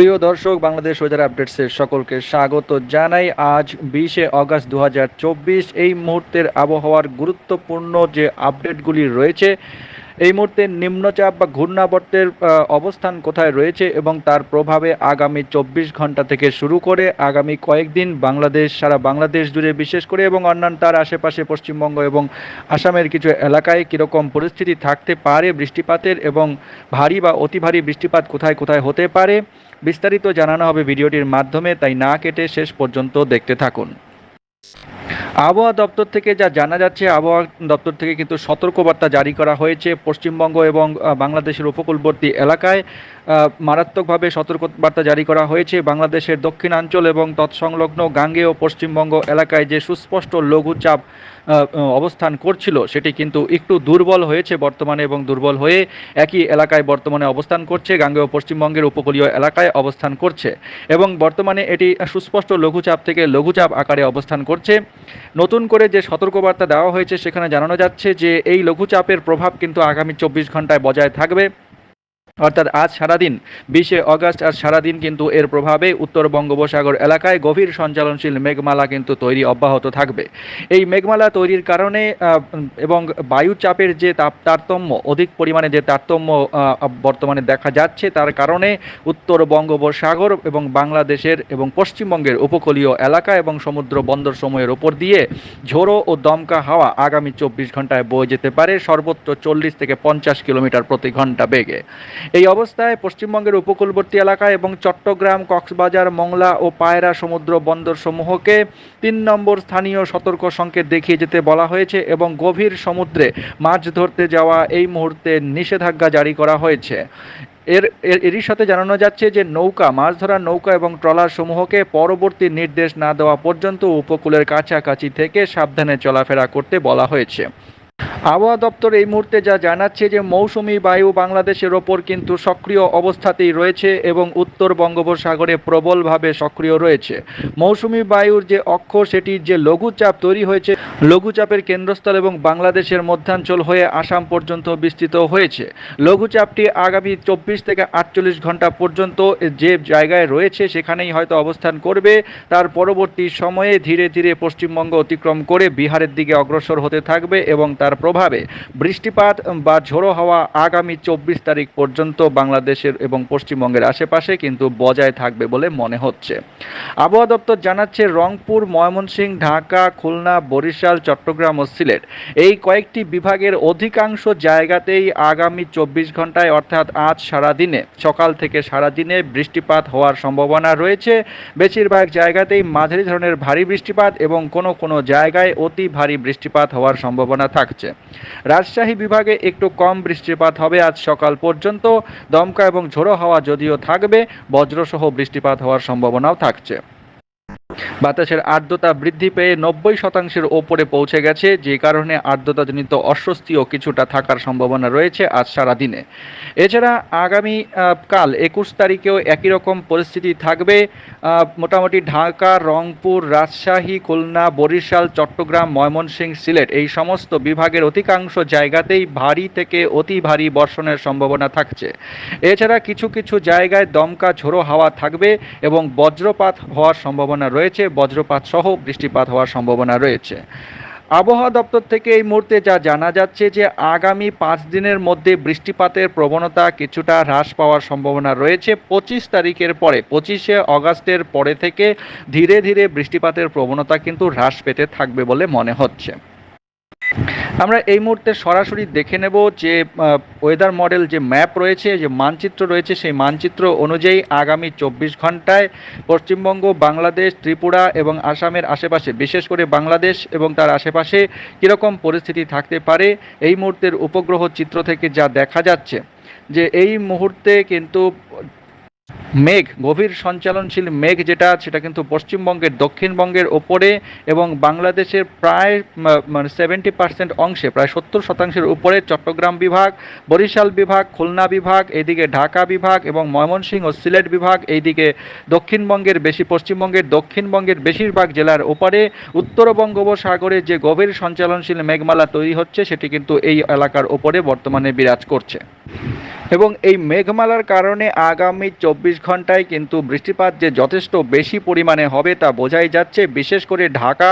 প্রিয় দর্শক, বাংলাদেশ ওয়েদার আপডেটসের সকলকে স্বাগত জানাই। আজ বিশে অগস্ট দু হাজার চব্বিশ, এই মুহূর্তের আবহাওয়ার গুরুত্বপূর্ণ যে আপডেটগুলি রয়েছে এই মুহূর্তে নিম্নচাপ বা ঘূর্ণাবর্তের অবস্থান কোথায় রয়েছে এবং তার প্রভাবে আগামী চব্বিশ ঘণ্টা থেকে শুরু করে আগামী কয়েকদিন বাংলাদেশ, সারা বাংলাদেশ জুড়ে বিশেষ করে এবং অন্যান্য তার আশেপাশে পশ্চিমবঙ্গ এবং আসামের কিছু এলাকায় কীরকম পরিস্থিতি থাকতে পারে বৃষ্টিপাতের এবং ভারী বা অতি ভারী বৃষ্টিপাত কোথায় কোথায় হতে পারে, বিস্তারিত জানানো হবে ভিডিওটির মাধ্যমে, তাই না কেটে শেষ পর্যন্ত দেখতে থাকুন। আবহাওয়া দপ্তর থেকে যা জানা যাচ্ছে, আবহাওয়া দপ্তর থেকে কিন্তু সতর্কবার্তা জারি করা হয়েছে পশ্চিমবঙ্গ এবং বাংলাদেশের উপকূলবর্তী এলাকায়। মারাত্মকভাবে সতর্কবার্তা জারি করা হয়েছে। বাংলাদেশের দক্ষিণাঞ্চল এবং তৎসংলগ্ন গাঙ্গেয় পশ্চিমবঙ্গ এলাকায় যে সুস্পষ্ট লঘুচাপ অবস্থান করছিল, সেটি কিন্তু একটু দুর্বল হয়েছে বর্তমানে এবং দুর্বল হয়ে একই এলাকায় বর্তমানে অবস্থান করছে। গাঙ্গেয় পশ্চিমবঙ্গের উপকূলীয় এলাকায় অবস্থান করছে এবং বর্তমানে এটি সুস্পষ্ট লঘুচাপ থেকে লঘুচাপ আকারে অবস্থান করছে। নতুন করে যে সতর্কবার্তা দেওয়া হয়েছে, সেখানে জানানো যাচ্ছে যে এই লঘুচাপের প্রভাব কিন্তু আগামী চব্বিশ ঘন্টায় বজায় থাকবে। অর্থাৎ আজ সারাদিন, বিশে অগস্ট আর সারাদিন কিন্তু এর প্রভাবে উত্তর বঙ্গোপসাগর এলাকায় গভীর সঞ্চালনশীল মেঘমালা কিন্তু তৈরি অব্যাহত থাকবে। এই মেঘমালা তৈরির কারণে এবং বায়ুচাপের যে তাপ, তারতম্য, অধিক পরিমাণে যে তারতম্য বর্তমানে দেখা যাচ্ছে, তার কারণে উত্তর বঙ্গোপসাগর এবং বাংলাদেশের এবং পশ্চিমবঙ্গের উপকূলীয় এলাকা এবং সমুদ্র বন্দর সময়ের ওপর দিয়ে ঝোড়ো ও দমকা হাওয়া আগামী চব্বিশ ঘন্টায় বয়ে যেতে পারে, সর্বোচ্চ চল্লিশ থেকে পঞ্চাশ কিলোমিটার প্রতি ঘণ্টা বেগে। এই অবস্থায় পশ্চিমবঙ্গের উপকূলবর্তী এলাকা এবং চট্টগ্রাম, কক্সবাজার, মংলা ও পায়রা সমুদ্র বন্দর সমূহকে তিন নম্বর স্থানীয় সতর্ক সংকেত দেখিয়ে যেতে বলা হয়েছে এবং গভীর সমুদ্রে মাছ ধরতে যাওয়া এই মুহূর্তে নিষেধাজ্ঞা জারি করা হয়েছে। এর, এর- এরই সাথে জানানো যাচ্ছে যে নৌকা, মাছ ধরার নৌকা এবং ট্রলার সমূহকে পরবর্তী নির্দেশ না দেওয়া পর্যন্ত উপকূলের কাছাকাছি থেকে সাবধানে চলাফেরা করতে বলা হয়েছে। আবহাওয়া দপ্তর এই মুহূর্তে যা জানাচ্ছে যে মৌসুমি বায়ু বাংলাদেশের ওপর কিন্তু সক্রিয় অবস্থাতেই রয়েছে এবং উত্তর বঙ্গোপসাগরে প্রবলভাবে সক্রিয় রয়েছে। মৌসুমি বায়ুর যে অক্ষ সেটি যে লঘুচাপ তৈরি হয়েছে, লঘুচাপের কেন্দ্রস্থল এবং বাংলাদেশের মধ্যাঞ্চল হয়ে আসাম পর্যন্ত বিস্তৃত হয়েছে। লঘুচাপটি আগামী চব্বিশ থেকে আটচল্লিশ ঘণ্টা পর্যন্ত যে জায়গায় রয়েছে, সেখানেই হয়তো অবস্থান করবে। তার পরবর্তী সময়ে ধীরে ধীরে পশ্চিমবঙ্গ অতিক্রম করে বিহারের দিকে অগ্রসর হতে থাকবে এবং তার প্রভাবে বৃষ্টিপাত বা ঝোড়ো হাওয়া আগামী চব্বিশ তারিখ পর্যন্ত বাংলাদেশের এবং পশ্চিমবঙ্গের আশেপাশে কিন্তু বজায় থাকবে বলে মনে হচ্ছে। আবহাওয়া দপ্তর জানাচ্ছে, রংপুর, ময়মনসিংহ, ঢাকা, খুলনা, বরিশাল, চট্টগ্রাম ও সিলেট এই কয়েকটি বিভাগের অধিকাংশ জায়গাতেই আগামী চব্বিশ ঘন্টায় অর্থাৎ আজ সারাদিনে, সকাল থেকে সারাদিনে বৃষ্টিপাত হওয়ার সম্ভাবনা রয়েছে। বেশিরভাগ জায়গাতেই মাঝারি ধরনের ভারী বৃষ্টিপাত এবং কোনো কোনো জায়গায় অতি ভারী বৃষ্টিপাত হওয়ার সম্ভাবনা থাকছে। রাজশাহী বিভাগে একটু কম বৃষ্টিপাত হবে আজ সকাল পর্যন্ত। দমকা এবং ঝোড়ো হাওয়া যদিও থাকবে, বজ্রসহ বৃষ্টিপাত হওয়ার সম্ভাবনাও থাকছে। বাতাসের আর্দ্রতা বৃদ্ধি পেয়ে নব্বই শতাংশের ওপরে পৌঁছে গেছে, যে কারণে আর্দ্রতাজনিত অস্বস্তিও কিছুটা থাকার সম্ভাবনা রয়েছে আজ সারা দিনে এছাড়া আগামী কাল একুশ তারিখেও একই রকম পরিস্থিতি থাকবে। মোটামুটি ঢাকা, রংপুর, রাজশাহী, খুলনা, বরিশাল, চট্টগ্রাম, ময়মনসিংহ, সিলেট এই সমস্ত বিভাগের অধিকাংশ জায়গাতেই ভারী থেকে অতি ভারী বর্ষণের সম্ভাবনা থাকছে। এছাড়া কিছু কিছু জায়গায় দমকা ঝোড়ো হাওয়া থাকবে এবং বজ্রপাত হওয়ার সম্ভাবনা রয়েছে। বজ্রপাত সহ বৃষ্টিপাত হওয়ার সম্ভাবনা রয়েছে। আবহাওয়া দপ্তর থেকে এই মুহূর্তে যা জানা যাচ্ছে যে আগামী পাঁচ দিনের মধ্যে বৃষ্টিপাতের প্রবণতা কিছুটা হ্রাস পাওয়ার সম্ভাবনা রয়েছে, পঁচিশ তারিখের পরে, পঁচিশে অগাস্টের পরে থেকে ধীরে ধীরে বৃষ্টিপাতের প্রবণতা কিন্তু হ্রাস পেতে থাকবে বলে মনে হচ্ছে। আমরা এই মুহূর্তে সরাসরি দেখে নেব যে ওয়েদার মডেল যে ম্যাপ রয়েছে, যে মানচিত্র রয়েছে, সেই মানচিত্র অনুযায়ী আগামী চব্বিশ ঘন্টায় পশ্চিমবঙ্গ, বাংলাদেশ, ত্রিপুরা এবং আসামের আশেপাশে, বিশেষ করে বাংলাদেশ এবং তার আশেপাশে কীরকম পরিস্থিতি থাকতে পারে, এই মুহূর্তের উপগ্রহ চিত্র থেকে যা দেখা যাচ্ছে, যে এই মুহূর্তে কিন্তু মেঘ, গভীর সঞ্চালনশীল মেঘ যেটা, সেটা কিন্তু পশ্চিমবঙ্গের, দক্ষিণবঙ্গের ওপরে এবং বাংলাদেশের প্রায় মানে সেভেন্টি পার্সেন্ট অংশে, প্রায় সত্তর শতাংশের উপরে চট্টগ্রাম বিভাগ, বরিশাল বিভাগ, খুলনা বিভাগ এইদিকে ঢাকা বিভাগ এবং ময়মনসিংহ ও সিলেট বিভাগ, এইদিকে দক্ষিণবঙ্গের বেশি, পশ্চিমবঙ্গের দক্ষিণবঙ্গের বেশিরভাগ জেলার ওপারে, উত্তর বঙ্গোপসাগরে যে গভীর সঞ্চালনশীল মেঘমালা তৈরি হচ্ছে, সেটি কিন্তু এই এলাকার ওপরে বর্তমানে বিরাজ করছে। এবং এই মেঘমালার কারণে আগামী চব্বিশ ঘন্টায় কিন্তু বৃষ্টিপাত যে যথেষ্ট বেশি পরিমাণে হবে তা বোঝাই যাচ্ছে। বিশেষ করে ঢাকা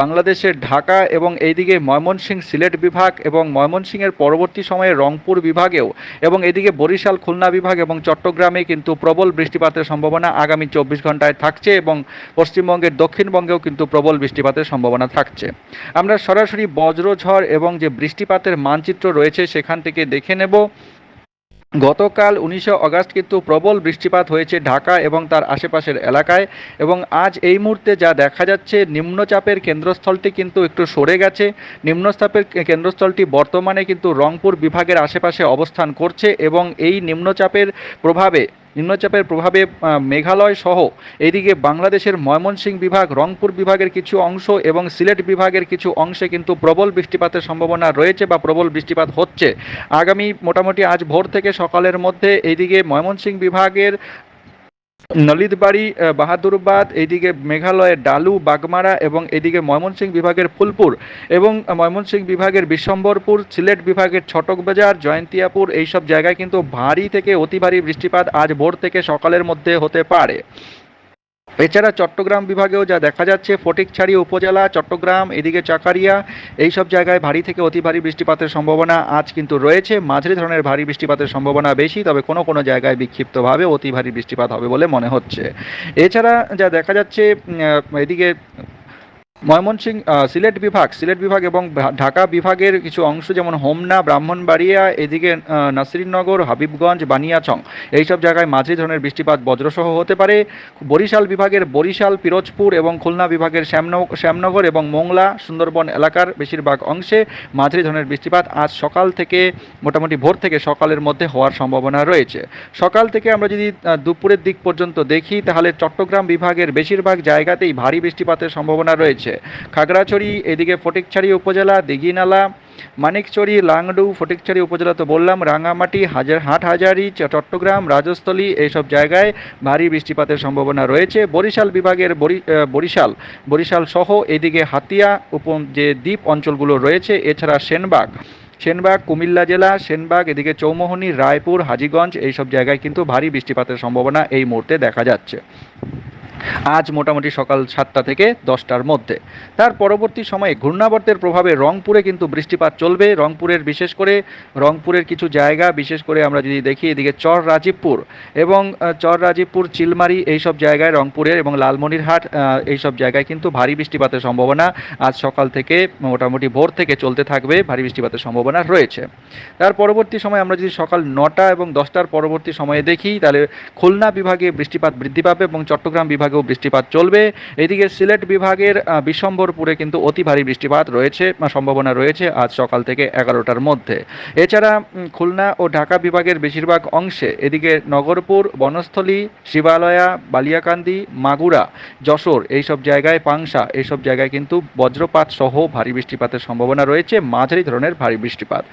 বাংলাদেশের ঢাকা এবং এইদিকে ময়মনসিংহ সিলেট বিভাগ এবং ময়মনসিংহের পরবর্তী সময়ে রংপুর বিভাগেও এবং এদিকে বরিশাল, খুলনা বিভাগ এবং চট্টগ্রামে কিন্তু প্রবল বৃষ্টিপাতের সম্ভাবনা আগামী চব্বিশ ঘন্টায় থাকছে এবং পশ্চিমবঙ্গের দক্ষিণবঙ্গেও কিন্তু প্রবল বৃষ্টিপাতের সম্ভাবনা থাকছে। আমরা সরাসরি বজ্রঝড় এবং যে বৃষ্টিপাতের মানচিত্র রয়েছে সেখান থেকে দেখে নেব। গতকাল উনিশে অগাস্ট কিন্তু প্রবল বৃষ্টিপাত হয়েছে ঢাকা এবং তার আশেপাশের এলাকায় এবং আজ এই মুহূর্তে যা দেখা যাচ্ছে, নিম্নচাপের কেন্দ্রস্থলটি কিন্তু একটু সরে গেছে। নিম্নচাপের কেন্দ্রস্থলটি বর্তমানে কিন্তু রংপুর বিভাগের আশেপাশে অবস্থান করছে এবং এই নিম্নচাপের প্রভাবে নিম্নচাপের প্রভাবে মেঘালয় সহ এদিকে বাংলাদেশের ময়মনসিংহ বিভাগ, রংপুর বিভাগের কিছু অংশ এবং সিলেট বিভাগের কিছু অংশে কিন্তু প্রবল বৃষ্টিপাতের সম্ভাবনা রয়েছে বা প্রবল বৃষ্টিপাত হচ্ছে। আগামী মোটামুটি আজ ভোর থেকে সকালের মধ্যে এইদিকে ময়মনসিংহ বিভাগের নলিতবাড়ি বাহাদুরবাদ, এইদিকে মেঘালয়ের ডালু, বাগমারা এবং এদিকে ময়মনসিংহ বিভাগের ফুলপুর এবং ময়মনসিংহ বিভাগের বিশ্বম্বরপুর, সিলেট বিভাগের ছটকবাজার, জয়ন্তিয়াপুর, এইসব জায়গায় কিন্তু ভারী থেকে অতি ভারী বৃষ্টিপাত আজ ভোর থেকে সকালের মধ্যে হতে পারে। এছাড়া চট্টগ্রাম বিভাগেও যা দেখা যাচ্ছে, ফটিকছাড়ি উপজেলা, চট্টগ্রাম, এদিকে চাকারিয়া এই সব জায়গায় ভারী থেকে অতি ভারী বৃষ্টিপাতের সম্ভাবনা আজ কিন্তু রয়েছে। মাঝারি ধরনের ভারী বৃষ্টিপাতের সম্ভাবনা বেশি, তবে কোনো কোনো জায়গায় বিক্ষিপ্তভাবে অতি ভারী বৃষ্টিপাত হবে বলে মনে হচ্ছে। এছাড়া যা দেখা যাচ্ছে এদিকে ময়মনসিংহ সিলেট বিভাগ সিলেট বিভাগ এবং ঢাকা বিভাগের কিছু অংশ যেমন হোমনা, ব্রাহ্মণবাড়িয়া, এদিকে নাসিরনগর, হাবিবগঞ্জ, বানিয়াচং, এইসব জায়গায় মাঝারি ধরনের বৃষ্টিপাত বজ্রসহ হতে পারে। বরিশাল বিভাগের বরিশাল, পিরোজপুর এবং খুলনা বিভাগের শ্যামনগ, শ্যামনগর এবং মোংলা, সুন্দরবন এলাকার বেশিরভাগ অংশে মাঝারি ধরনের বৃষ্টিপাত আজ সকাল থেকে, মোটামুটি ভোর থেকে সকালের মধ্যে হওয়ার সম্ভাবনা রয়েছে। সকাল থেকে আমরা যদি দুপুরের দিক পর্যন্ত দেখি, তাহলে চট্টগ্রাম বিভাগের বেশিরভাগ জায়গাতেই ভারী বৃষ্টিপাতের সম্ভাবনা রয়েছে। খাগড়াছড়ি এদিকে ফটিকছড়ি উপজেলা, দিঘিনালা মানিকচড়ি লাংডু, ফটিকছড়ি উপজেলা তো বললাম, রাঙামাটি, হাজার হাটহাজারি চট্টগ্রাম, রাজস্থলী এইসব জায়গায় ভারী বৃষ্টিপাতের সম্ভাবনা রয়েছে। বরিশাল বিভাগের বরি- বরিশাল বরিশাল সহ এদিকে হাতিয়া উপ যে দ্বীপ অঞ্চলগুলো রয়েছে, এছাড়া সেনবাগ। সেনবাগ, কুমিল্লা জেলা, সেনবাগ, এদিকে চৌমোহনী, রায়পুর, হাজিগঞ্জ এইসব জায়গায় কিন্তু ভারী বৃষ্টিপাতের সম্ভাবনা এই মুহূর্তে দেখা যাচ্ছে। আজ মোটামুটি সকাল সাতটা থেকে দশটার মধ্যে। তার পরবর্তী সময়ে ঘূর্ণাবর্তের প্রভাবে রংপুরে কিন্তু বৃষ্টিপাত চলবে। রংপুরের বিশেষ করে রংপুরের কিছু জায়গা, বিশেষ করে আমরা যদি দেখি এদিকে চর রাজীবপুর এবং চর রাজীবপুর, চিলমারি এইসব জায়গায় রংপুরের এবং লালমনিরহাট এইসব জায়গায় কিন্তু ভারী বৃষ্টিপাতের সম্ভাবনা আজ সকাল থেকে মোটামুটি ভোর থেকে চলতে থাকবে, ভারী বৃষ্টিপাতের সম্ভাবনা রয়েছে। তার পরবর্তী সময় আমরা যদি সকাল নটা এবং দশটার পরবর্তী সময়ে দেখি, তাহলে খুলনা বিভাগে বৃষ্টিপাত বৃদ্ধি পাবে এবং চট্টগ্রাম বিভাগেও বৃষ্টিপাত চলবে। এদিকে সিলেট বিভাগের বিশ্বম্বরপুরে কিন্তু অতি ভারী বৃষ্টিপাত রয়েছে সম্ভাবনা রয়েছে আজ সকাল থেকে এগারোটার মধ্যে। এছাড়া খুলনা ও ঢাকা বিভাগের বেশিরভাগ অংশে এদিকে নগরপুর, বনস্থলী, শিবালয়া, বালিয়াকান্দি, মাগুরা, যশোর এইসব জায়গায় পাংশা এইসব জায়গায় কিন্তু বজ্রপাত সহ ভারী বৃষ্টিপাতের সম্ভাবনা রয়েছে। মাঝারি ধরনের ভারী বৃষ্টিপাত।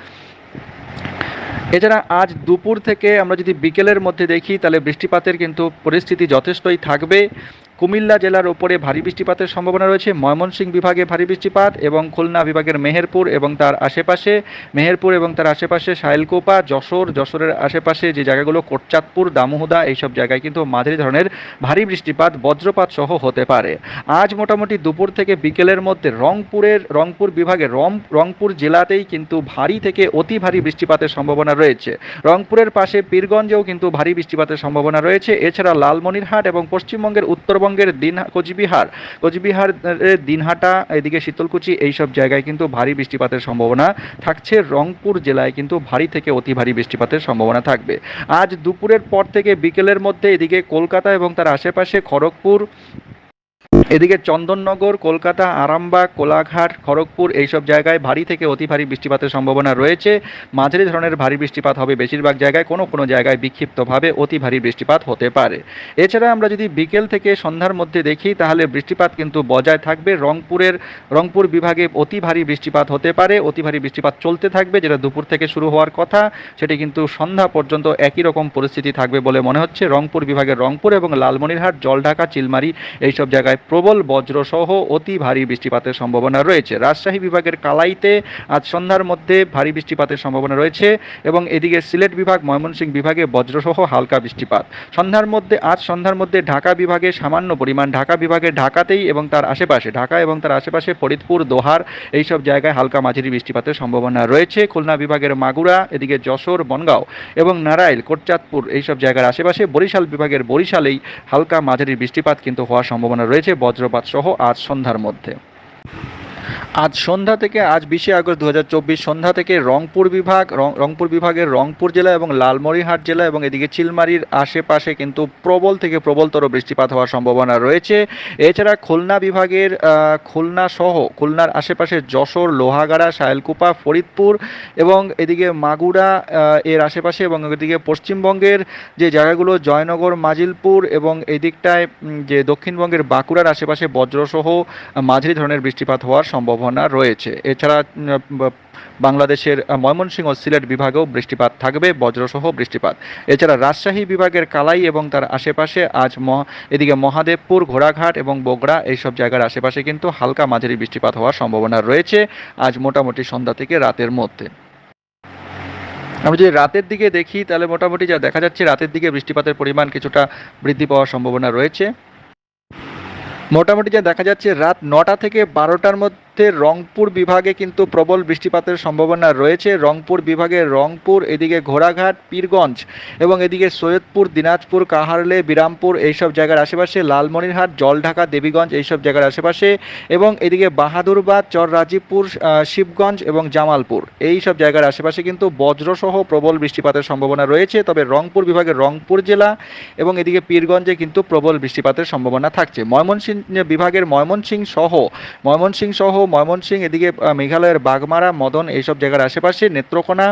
এছাড়া আজ দুপুর থেকে আমরা যদি বিকেলের মধ্যে দেখি, তাহলে বৃষ্টিপাতের কিন্তু পরিস্থিতি যথেষ্টই থাকবে। কুমিল্লা জেলার ওপরে ভারী বৃষ্টিপাতের সম্ভাবনা রয়েছে। ময়মনসিংহ বিভাগে ভারী বৃষ্টিপাত এবং খুলনা বিভাগের মেহেরপুর এবং তার আশেপাশে, মেহেরপুর এবং তার আশেপাশে সাইলকোপা যশোর, যশোরের আশেপাশে যে জায়গাগুলো, কোটচাঁদপুর দামোহদা এইসব জায়গায় কিন্তু মাঝারি ধরনের ভারী বৃষ্টিপাত, বজ্রপাত সহ হতে পারে। আজ মোটামুটি দুপুর থেকে বিকেলের মধ্যে রংপুরের, রংপুর বিভাগে রং রংপুর জেলাতেই কিন্তু ভারী থেকে অতি ভারী বৃষ্টিপাতের সম্ভাবনা রয়েছে। রংপুরের পাশে পীরগঞ্জেও কিন্তু ভারী বৃষ্টিপাতের সম্ভাবনা রয়েছে। এছাড়া লালমনিরহাট এবং পশ্চিমবঙ্গের উত্তরবঙ্গের দিন কোচবিহার কোচবিহার দিনহাটা, এদিকে শীতলকুচি, এইসব জায়গায় কিন্তু ভারী বৃষ্টিপাতের সম্ভাবনা থাকছে। রংপুর জেলায় কিন্তু ভারী থেকে অতি ভারী বৃষ্টিপাতের সম্ভাবনা থাকবে। আজ দুপুরের পর থেকে বিকেলের মধ্যে এদিকে কলকাতা এবং তার আশেপাশে খড়গপুর এদিকে চন্দননগর, কলকাতা, আরামবাগ, কোলাঘাট, খড়গপুর এইসব জায়গায় ভারী থেকে অতি ভারী বৃষ্টিপাতের সম্ভাবনা রয়েছে। মাঝারি ধরনের ভারী বৃষ্টিপাত হবে বেশিরভাগ জায়গায়। কোনো কোনো জায়গায় বিক্ষিপ্তভাবে অতি ভারী বৃষ্টিপাত হতে পারে। এছাড়া আমরা যদি বিকেল থেকে সন্ধ্যার মধ্যে দেখি, তাহলে বৃষ্টিপাত কিন্তু বজায় থাকবে। রংপুরের, রংপুর বিভাগে অতি ভারী বৃষ্টিপাত হতে পারে। অতি ভারী বৃষ্টিপাত চলতে থাকবে, যেটা দুপুর থেকে শুরু হওয়ার কথা। সেটি কিন্তু সন্ধ্যা পর্যন্ত একই রকম পরিস্থিতি থাকবে বলে মনে হচ্ছে। রংপুর বিভাগের রংপুর এবং লালমনিরহাট, জলঢাকা, চিলমারি এইসব জায়গায় প্রবল বজ্রসহ অতি ভারী বৃষ্টিপাতের সম্ভাবনা রয়েছে। রাজশাহী বিভাগের কালাইতে আজ সন্ধ্যার মধ্যে ভারী বৃষ্টিপাতের সম্ভাবনা রয়েছে এবং এদিকে সিলেট বিভাগ, ময়মনসিংহ বিভাগে বজ্রসহ হালকা বৃষ্টিপাত। সন্ধ্যার মধ্যে, আজ সন্ধ্যার মধ্যে ঢাকা বিভাগে সামান্য পরিমাণ, ঢাকা বিভাগের ঢাকাতেই এবং তার আশেপাশে, ঢাকা এবং তার আশেপাশে ফরিদপুর, দোহার এইসব জায়গায় হালকা মাঝারি বৃষ্টিপাতের সম্ভাবনা রয়েছে। খুলনা বিভাগের মাগুরা, এদিকে যশোর, বনগাঁও এবং নারাইল কোটচাঁদপুর এইসব জায়গার আশেপাশে বরিশাল বিভাগের বরিশালেই হালকা মাঝারি বৃষ্টিপাত কিন্তু হওয়ার সম্ভাবনা রয়েছে। বজ্রপাত সহ আজ সন্ধ্যার মধ্যে। আজ সন্ধ্যা থেকে, আজ বিশে আগস্ট দু হাজার চব্বিশ সন্ধ্যা থেকে রংপুর বিভাগ রংপুর বিভাগের রংপুর জেলা এবং লালমরিহাট জেলা এবং এদিকে চিলমারির আশেপাশে কিন্তু প্রবল থেকে প্রবলতর বৃষ্টিপাত হওয়ার সম্ভাবনা রয়েছে। এছাড়া খুলনা বিভাগের খুলনা সহ, খুলনার আশেপাশে যশোর, লোহাগাড়া, শায়লকুপা, ফরিদপুর এবং এদিকে মাগুরা এর আশেপাশে এবং এদিকে পশ্চিমবঙ্গের যে জায়গাগুলো, জয়নগর, মাজিলপুর এবং এদিকটায় যে দক্ষিণবঙ্গের বাঁকুড়ার আশেপাশে বজ্রসহ মাঝারি ধরনের বৃষ্টিপাত হওয়ার সম্ভাবনা রয়েছে। এছাড়া বাংলাদেশের ময়মনসিংহ সিলেট বিভাগেও বৃষ্টিপাত থাকবে, বজ্রসহ বৃষ্টিপাত। এছাড়া রাজশাহী বিভাগের কালাই এবং তার আশেপাশে আজ এদিকে মহাদেবপুর, ঘোড়াঘাট এবং বগুড়া এইসব জায়গার আশেপাশে কিন্তু হালকা মাঝারি বৃষ্টিপাত হওয়ার সম্ভাবনা রয়েছে আজ মোটামুটি সন্ধ্যা থেকে রাতের মধ্যে। আমি যদি রাতের দিকে দেখি, তাহলে মোটামুটি যা দেখা যাচ্ছে, রাতের দিকে বৃষ্টিপাতের পরিমাণ কিছুটা বৃদ্ধি পাওয়ার সম্ভাবনা রয়েছে। মোটামুটি যা দেখা যাচ্ছে, রাত নটা থেকে বারোটার মধ্যে রংপুর বিভাগে কিন্তু প্রবল বৃষ্টিপাতের সম্ভাবনা রয়েছে। রংপুর বিভাগে রংপুর, এদিকে ঘোড়াঘাট, পীরগঞ্জ এবং এদিকে সৈয়দপুর, দিনাজপুর, কাহারলে, বিরামপুর এইসব জায়গার আশেপাশে, লালমনিরহাট, জলঢাকা, দেবীগঞ্জ এইসব জায়গার আশেপাশে এবং এদিকে বাহাদুরবাদ চররাজীবপুর শিবগঞ্জ এবং জামালপুর এই সব জায়গার আশেপাশে কিন্তু বজ্রসহ প্রবল বৃষ্টিপাতের সম্ভাবনা রয়েছে। তবে রংপুর বিভাগের রংপুর জেলা এবং এদিকে পীরগঞ্জে কিন্তু প্রবল বৃষ্টিপাতের সম্ভাবনা থাকছে। ময়মনসিংহ বিভাগের ময়মনসিংহ সহ ময়মনসিংহ সহ, ময়মনসিংহ এদিকে মেঘালয়ের বাগমারা, মদন এইসব জায়গার আশেপাশে, নেত্রকোনা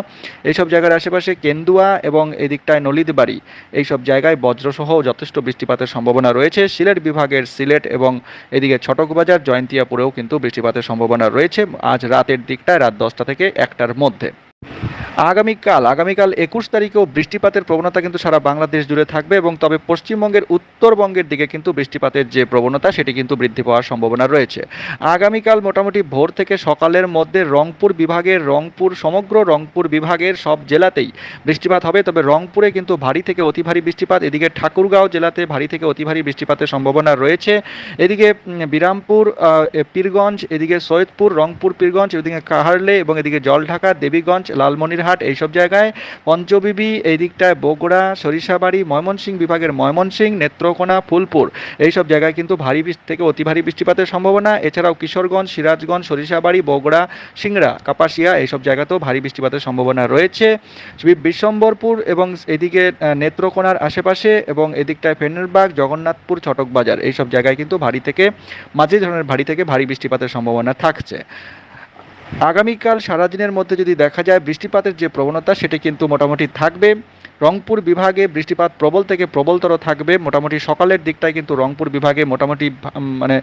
এইসব জায়গার আশেপাশে, কেন্দুয়া এবং এদিকটায় নলিতবাড়ি এইসব জায়গায় বজ্রসহ যথেষ্ট বৃষ্টিপাতের সম্ভাবনা রয়েছে। সিলেট বিভাগের সিলেট এবং এদিকে ছটকবাজার, জয়ন্তিয়াপুরেও কিন্তু বৃষ্টিপাতের সম্ভাবনা রয়েছে। আজ রাতের দিকটায় রাত দশটা থেকে একটার মধ্যে। আগামীকাল আগামীকাল একুশ তারিখেও বৃষ্টিপাতের প্রবণতা কিন্তু সারা বাংলাদেশ জুড়ে থাকবে এবং তবে পশ্চিমবঙ্গের উত্তরবঙ্গের দিকে কিন্তু বৃষ্টিপাতের যে প্রবণতা সেটি কিন্তু বৃদ্ধি পাওয়ার সম্ভাবনা রয়েছে। আগামীকাল মোটামুটি ভোর থেকে সকালের মধ্যে রংপুর বিভাগের রংপুর, সমগ্র রংপুর বিভাগের সব জেলাতেই বৃষ্টিপাত হবে। তবে রংপুরে কিন্তু ভারী থেকে অতি ভারী বৃষ্টিপাত, এদিকে ঠাকুরগাঁও জেলাতে ভারী থেকে অতি ভারী বৃষ্টিপাতের সম্ভাবনা রয়েছে। এদিকে বিরামপুর পীরগঞ্জ, এদিকে সৈয়দপুর, রংপুর, পীরগঞ্জ, এদিকে কাহারলে এবং এদিকে জলঢাকা, দেবীগঞ্জ লালমনিরহাট এইসব জায়গায় পঞ্চবিবি, এই দিকটায় বগুড়া, সরিষাবাড়ি, ময়মনসিংহ বিভাগের ময়মনসিংহ, নেত্রকোনা, ফুলপুর, এইসব জায়গায় কিন্তু ভারী বৃষ্টি থেকে অতি ভারী বৃষ্টিপাতের সম্ভাবনা। এছাড়াও কিশোরগঞ্জ, সিরাজগঞ্জ, সরিষাবাড়ি, বগুড়া, সিংড়া, কাপাসিয়া, এইসব জায়গাতেও ভারী বৃষ্টিপাতের সম্ভাবনা রয়েছে। বিশ্বম্বরপুর এবং এদিকে নেত্রকোনার আশেপাশে এবং এদিকটায় ফেনেরবাগ, জগন্নাথপুর ছটকবাজার এইসব জায়গায় কিন্তু ভারী থেকে, মাঝে ধরনের ভারী থেকে ভারী বৃষ্টিপাতের সম্ভাবনা থাকছে। আগামীকাল সারাদিনের মধ্যে যদি দেখা যায় বৃষ্টিপাতের যে প্রবণতা, সেটি কিন্তু মোটামুটি থাকবে। রংপুর বিভাগে বৃষ্টিপাত প্রবল থেকে প্রবলতর থাকবে। মোটামুটি সকালের দিকটায় কিন্তু রংপুর বিভাগে মোটামুটি মানে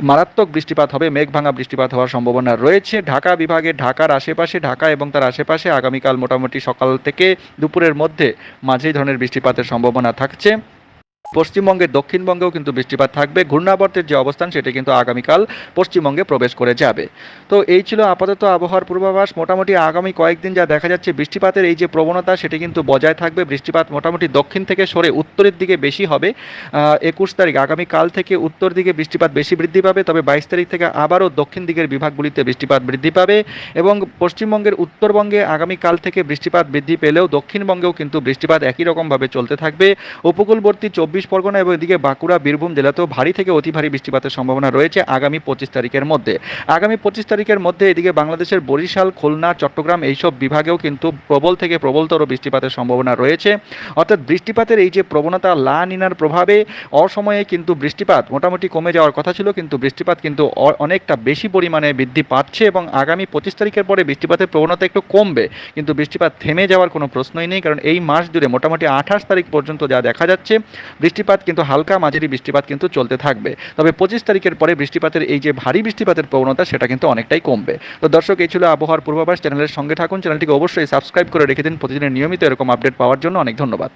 মারাত্মক বৃষ্টিপাত হবে মেঘ ভাঙা বৃষ্টিপাত হওয়ার সম্ভাবনা রয়েছে। ঢাকা বিভাগে ঢাকার আশেপাশে, ঢাকা এবং তার আশেপাশে আগামীকাল মোটামুটি সকাল থেকে দুপুরের মধ্যে মাঝারি ধরনের বৃষ্টিপাতের সম্ভাবনা থাকছে। পশ্চিমবঙ্গের দক্ষিণবঙ্গেও কিন্তু বৃষ্টিপাত থাকবে। ঘূর্ণাবর্তের যে অবস্থান, সেটি কিন্তু আগামীকাল পশ্চিমবঙ্গে প্রবেশ করে যাবে। তো এই ছিল আপাতত আবহাওয়ার পূর্বাভাস। মোটামুটি আগামী কয়েকদিন যা দেখা যাচ্ছে, বৃষ্টিপাতের এই যে প্রবণতা, সেটি কিন্তু বজায় থাকবে। বৃষ্টিপাত মোটামুটি দক্ষিণ থেকে সরে উত্তরের দিকে বেশি হবে। একুশ তারিখ, আগামীকাল থেকে উত্তর দিকে বৃষ্টিপাত বেশি বৃদ্ধি পাবে। তবে বাইশ তারিখ থেকে আবারও দক্ষিণ দিকের বিভাগগুলিতে বৃষ্টিপাত বৃদ্ধি পাবে এবং পশ্চিমবঙ্গের উত্তরবঙ্গে আগামীকাল থেকে বৃষ্টিপাত বৃদ্ধি পেলেও দক্ষিণবঙ্গেও কিন্তু বৃষ্টিপাত একই রকমভাবে চলতে থাকবে। উপকূলবর্তী চব্বিশ পরগনা এবং এদিকে বাঁকুড়া, বীরভূম জেলাতেও ভারী থেকে অতি ভারী বৃষ্টিপাতের সম্ভাবনা রয়েছে আগামী পঁচিশ তারিখের মধ্যে। আগামী পঁচিশ তারিখের মধ্যে এদিকে বাংলাদেশের বরিশাল, খুলনা, চট্টগ্রাম এইসব বিভাগেও কিন্তু প্রবল থেকে প্রবলতর বৃষ্টিপাতের সম্ভাবনা রয়েছে। অর্থাৎ বৃষ্টিপাতের এই যে প্রবণতা লা নিনার প্রভাবে অসময়ে কিন্তু বৃষ্টিপাত মোটামুটি কমে যাওয়ার কথা ছিল, কিন্তু বৃষ্টিপাত কিন্তু অনেকটা বেশি পরিমাণে বৃদ্ধি পাচ্ছে এবং আগামী পঁচিশ তারিখের পরে বৃষ্টিপাতের প্রবণতা একটু কমবে। কিন্তু বৃষ্টিপাত থেমে যাওয়ার কোনো প্রশ্নই নেই, কারণ এই মাস জুড়ে মোটামুটি আঠাশ তারিখ পর্যন্ত যা দেখা যাচ্ছে বৃষ্টিপাত কিন্তু হালকা মাঝারি বৃষ্টিপাত কিন্তু চলতে থাকবে। তবে পঁচিশ তারিখের পরে বৃষ্টিপাতের এই যে ভারী বৃষ্টিপাতের প্রবণতা, সেটা কিন্তু অনেকটাই কমবে। তো দর্শক, এই ছিল আবহাওয়ার পূর্বাভাস। চ্যানেলের সঙ্গে থাকুন। চ্যানেলটিকে অবশ্যই সাবস্ক্রাইব করে রেখে দিন। প্রতিদিনের নিয়মিত এরকম আপডেট পাওয়ার জন্য অনেক ধন্যবাদ।